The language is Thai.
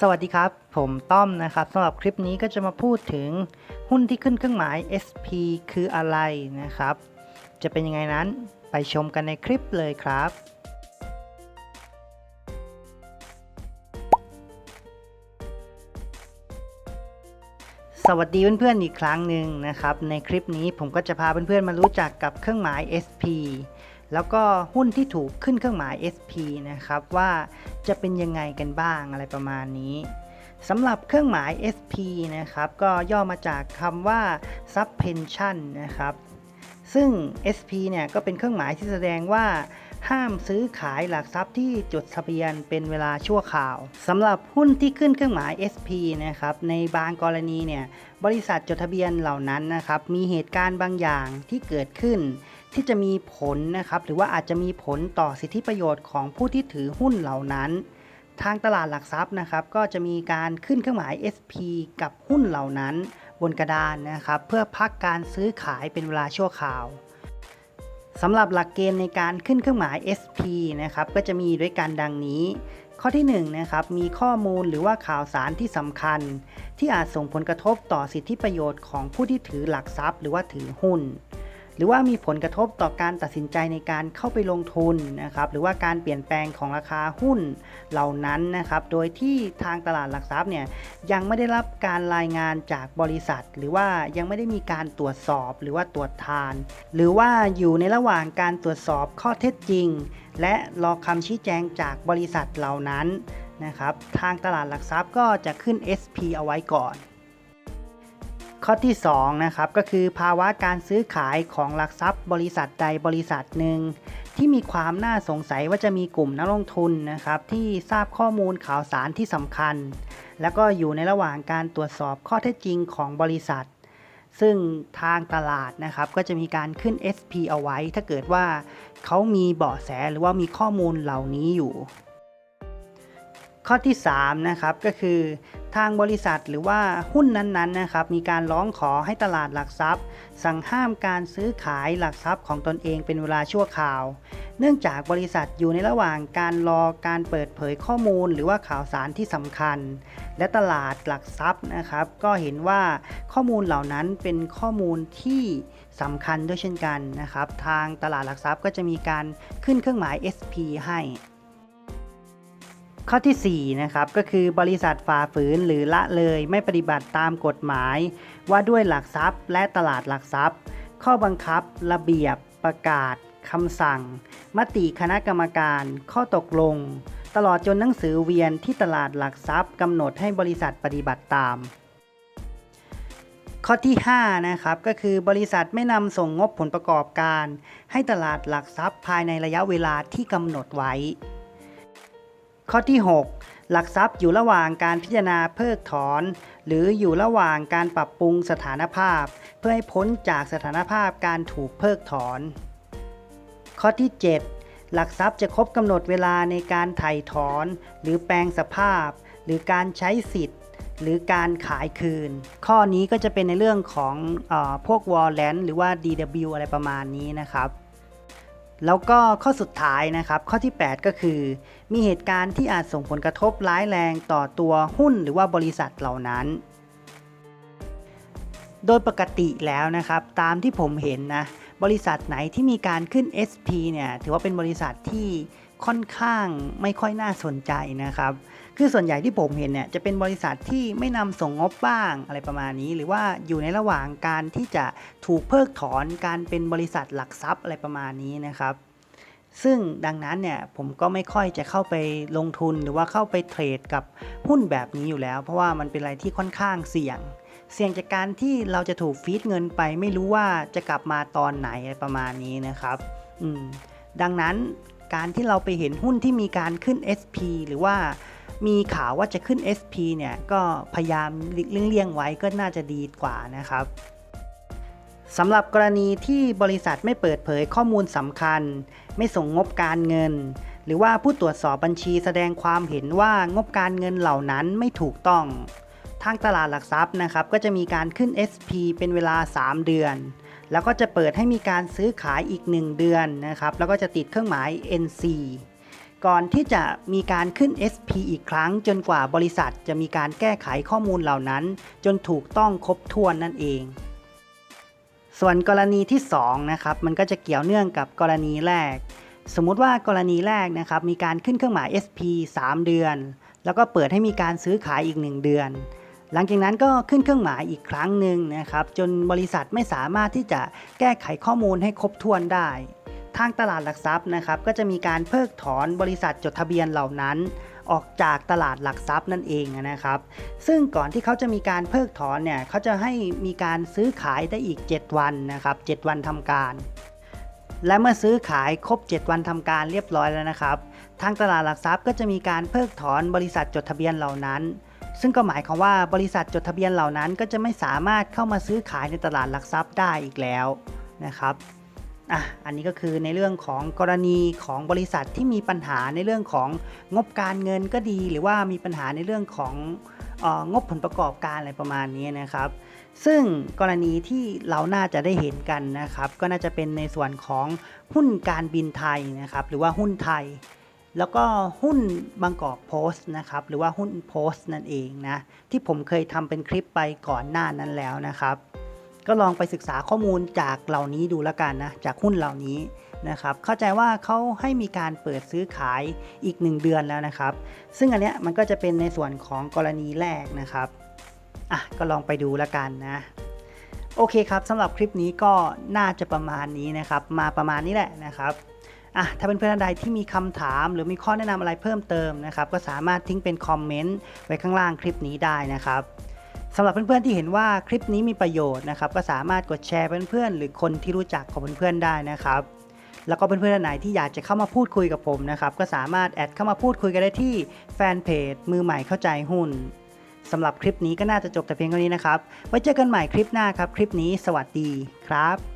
สวัสดีครับ ผมต้อมนะครับสำหรับคลิปนี้ก็จะมาพูดถึงหุ้นที่ขึ้นเครื่องหมาย SP คืออะไรนะครับ จะเป็นยังไงนั้นไปชมกันในคลิปเลยครับ สวัสดีเพื่อนๆอีกครั้งหนึ่งนะครับ ในคลิปนี้ผมก็จะพาเพื่อนๆมารู้จักกับเครื่องหมาย SP แล้วก็หุ้นที่ถูกขึ้นเครื่องหมาย SP นะครับว่าจะเป็นยังไงกันบ้างอะไรประมาณนี้สำหรับเครื่องหมาย SP นะครับก็ย่อมาจากคำว่า subpension นะครับซึ่ง SP เนี่ยก็เป็นเครื่องหมายที่แสดงว่าห้ามซื้อขายหลักทรัพย์ที่จดทะเบียนเป็นเวลาชั่วคราวสำหรับหุ้นที่ขึ้นเครื่องหมาย SP นะครับในบางกรณีเนี่ยบริษัทจดทะเบียนเหล่านั้นนะครับมีเหตุการณ์บางอย่างที่เกิดขึ้น ที่จะมีผลนะครับหรือว่าอาจจะมีผลต่อสิทธิประโยชน์ของผู้ที่ถือหุ้นเหล่านั้น ทางตลาดหลักทรัพย์นะครับ ก็จะมีการขึ้นเครื่องหมาย SP กับหุ้นเหล่านั้น บนกระดานนะครับ เพื่อพักการซื้อขายเป็นเวลาชั่วคราวสำหรับหลักเกณฑ์ในการขึ้นเครื่องหมาย SP นะครับก็จะมีด้วยกันดังนี้ ข้อที่1นงนะครับมีข้อมูลหรือว่าข่าวสารที่สำคัญ ที่อาจส่งผลกระทบต่อสิทธิประโยชน์ของผู้ที่ถือหลักทรัพย์ หรือว่าถือหุ้น หรือว่ามีผลกระทบต่อการตัดสินใจในการเข้าไปลงทุนนะครับหรือว่าการเปลี่ยนแปลงของราคาหุ้นเหล่านั้นนะครับโดยที่ทางตลาดหลักทรัพย์เนี่ยยังไม่ได้รับการรายงานจากบริษัท หรือว่ายังไม่ได้มีการตรวจสอบหรือว่าตรวจทาน หรือว่าอยู่ในระหว่างการตรวจสอบข้อเท็จจริง และรอคำชี้แจงจากบริษัทเหล่านั้นนะครับทางตลาดหลักทรัพย์ก็จะขึ้น SP เอาไว้ก่อน ข้อที่2นะครับก็คือภาวะการซื้อขายของหลักทรัพย์ บริษัทใดบริษัทหนึ่ง ที่มีความน่าสงสัยว่าจะมีกลุ่มนักลงทุนนะครับที่ทราบข้อมูลข่าวสารที่สำคัญ แล้วก็อยู่ในระหว่างการตรวจสอบข้อเท็จจริงของบริษัท ซึ่งทางตลาดนะครับก็จะมีการขึ้น SP เอาไว้ ถ้าเกิดว่าเขามีเบาะแสหรือว่ามีข้อมูลเหล่านี้อยู่ข้อที่3นะครับก็คือ ทางบริษัทหรือว่าหุ้นนั้นๆนะครับมีการร้องขอให้ตลาดหลักทรัพย์ สั่งห้ามการซื้อขายหลักทรัพย์ของตนเองเป็นเวลาชั่วคราว เนื่องจากบริษัทอยู่ในระหว่างการรอการเปิดเผยข้อมูลหรือว่าข่าวสารที่สำคัญ และตลาดหลักทรัพย์นะครับ ก็เห็นว่าข้อมูลเหล่านั้นเป็นข้อมูลที่สำคัญด้วยเช่นกันนะครับ ทางตลาดหลักทรัพย์ก็จะมีการขึ้นเครื่องหมาย SP ให้ ข้อที่ 4 นะครับ ก็คือบริษัทฝ่าฝืนหรือละเลยไม่ปฏิบัติตามกฎหมาย ว่าด้วยหลักทรัพย์ และตลาดหลักทรัพย์ ข้อบังคับ ระเบียบ ประกาศคำสั่ง มติคณะกรรมการ ข้อตกลง ตลอดจนหนังสือเวียนที่ตลาดหลักทรัพย์กำหนดให้บริษัทปฏิบัติตาม ข้อที่ 5 นะครับ ก็คือบริษัทไม่นำส่งงบผลประกอบการ ให้ตลาดหลักทรัพย์ภายในระยะเวลาที่กำหนดไว้ ข้อที่ 6 หลักทรัพย์อยู่ระหว่างการพิจารณาเพิกถอน หรืออยู่ระหว่างการปรับปรุงสถานภาพ เพื่อให้พ้นจากสถานภาพการถูกเพิกถอน ข้อที่ 7 หลักทรัพย์จะครบกำหนดเวลาในการไถ่ถอน หรือแปลงสภาพ หรือการใช้สิทธิ์ หรือการขายคืน ข้อนี้ก็จะเป็นในเรื่องของอพวกวอลเลนหรือว่า DW อะไรประมาณนี้นะครับ แล้วก็ข้อสุดท้ายนะครับ ข้อที่ 8 ก็คือ มีเหตุการณ์ที่อาจส่งผลกระทบร้ายแรงต่อตัวหุ้นหรือว่าบริษัทเหล่านั้น โดยปกติแล้วนะครับ ตามที่ผมเห็นนะบริษัทไหนที่มีการขึ้น SP เนี่ยถือว่าเป็นบริษัทที่ค่อนข้างไม่ค่อยน่าสนใจนะครับ คือส่วนใหญ่ที่ผมเห็นเนี่ยจะเป็นบริษัทที่ไม่นำส่งงบบ้างอะไรประมาณนี้ หรือว่าอยู่ในระหว่างการที่จะถูกเพิกถอนการเป็นบริษัทหลักทรัพย์อะไรประมาณนี้นะครับซึ่งดังนั้นเนี่ยผมก็ไม่ค่อยจะเข้าไปลงทุนหรือว่าเข้าไปเทรดกับหุ้นแบบนี้อยู่แล้ว เพราะว่ามันเป็นอะไรที่ค่อนข้างเสี่ยง เสี่ยงจากการที่เราจะถูกฟีดเงินไป ไม่รู้ว่าจะกลับมาตอนไหนอะไรประมาณนี้นะครับอืมดังนั้นการที่เราไปเห็นหุ้นที่มีการขึ้น SP หรือว่า มีข่าวว่าจะขึ้น SP เนี่ยก็พยายามเลี่ยงๆไว้ก็น่าจะดีกว่านะครับสำหรับกรณีที่บริษัทไม่เปิดเผยข้อมูลสำคัญ ไม่ส่งงบการเงิน หรือว่าผู้ตรวจสอบบัญชีแสดงความเห็นว่างบการเงินเหล่านั้นไม่ถูกต้อง ทางตลาดหลักทรัพย์นะครับ ก็จะมีการขึ้น SP เป็นเวลา 3 เดือน แล้วก็จะเปิดให้มีการซื้อขายอีก 1 เดือนนะครับ แล้วก็จะติดเครื่องหมาย NC ก่อนที่จะมีการขึ้น SP อีกครั้ง จนกว่าบริษัทจะมีการแก้ไขข้อมูลเหล่านั้น จนถูกต้องครบถ้วนนั่นเอง ส่วนกรณีที่2นะครับมันก็จะเกี่ยวเนื่องกับกรณีแรก สมมุติว่ากรณีแรกนะครับมีการขึ้นเครื่องหมาย SP 3 เดือน แล้วก็เปิดให้มีการซื้อขายอีก 1 เดือน หลังจากนั้นก็ขึ้นเครื่องหมายอีกครั้งหนึ่งนะครับจนบริษัทไม่สามารถที่จะแก้ไขข้อมูลให้ครบถ้วนได้ ทางตลาดหลักทรัพย์นะครับก็จะมีการเพิกถอนบริษัทจดทะเบียนเหล่านั้น ออกจากตลาดหลักทรัพย์นั่นเองนะครับ ซึ่งก่อนที่เขาจะมีการเพิกถอนเนี่ยเขาจะให้มีการซื้อขายได้อีก 7 วันนะครับ 7 วันทำการ และเมื่อซื้อขายครบ 7 วันทำการเรียบร้อยแล้วนะครับ ทางตลาดหลักทรัพย์ก็จะมีการเพิกถอนบริษัทจดทะเบียนเหล่านั้นซึ่งก็หมายความว่าบริษัทจดทะเบียนเหล่านั้นก็จะไม่สามารถเข้ามาซื้อขายในตลาดหลักทรัพย์ได้อีกแล้วนะครับ อะอันนี้ก็คือในเรื่องของกรณีของบริษัทที่มีปัญหาในเรื่องของงบการเงินก็ดี หรือว่ามีปัญหาในเรื่องของอองบผลประกอบการอะไรประมาณนี้นะครับ ซึ่งกรณีที่เราน่าจะได้เห็นกันนะครับ ก็น่าจะเป็นในส่วนของหุ้นการบินไทยนะครับ หรือว่าหุ้นไทย แล้วก็หุ้นบางกอกโพสต์นะครับ หรือว่าหุ้นโพสต์นั่นเองนะ ที่ผมเคยทำเป็นคลิปไปก่อนหน้านั้นแล้วนะครับ ก็ลองไปศึกษาข้อมูลจากเหล่านี้ดูแล้วกันนะ จากหุ้นเหล่านี้นะครับ เข้าใจว่าเขาให้มีการเปิดซื้อขายอีก 1 เดือนแล้วนะครับ ซึ่งอันเนี้ยมันก็จะเป็นในส่วนของกรณีแรกนะครับ อะ ก็ลองไปดูแล้วกันนะโอเคครับสำหรับคลิปนี้ก็น่าจะประมาณนี้นะครับ มาประมาณนี้แหละนะครับอะถ้าเป็นเพื่อนใดที่มีคำถาม หรือมีข้อแนะนำอะไรเพิ่มเติมนะครับ ก็สามารถทิ้งเป็นคอมเมนต์ไว้ข้างล่างคลิปนี้ได้นะครับ สำหรับเพื่อนๆที่เห็นว่าคลิปนี้มีประโยชน์นะครับ ก็สามารถกดแชร์เพื่อนๆ หรือคนที่รู้จักของเพื่อนๆได้นะครับ แล้วก็เพื่อนๆท่านไหนที่อยากจะเข้ามาพูดคุยกับผมนะครับ ก็สามารถแอดเข้ามาพูดคุยกันได้ที่แฟนเพจมือใหม่เข้าใจหุ้นสำหรับคลิปนี้ก็น่าจะจบแต่เพียงเท่านี้นะครับ ไว้เจอกันใหม่คลิปหน้าครับ คลิปนี้สวัสดีครับ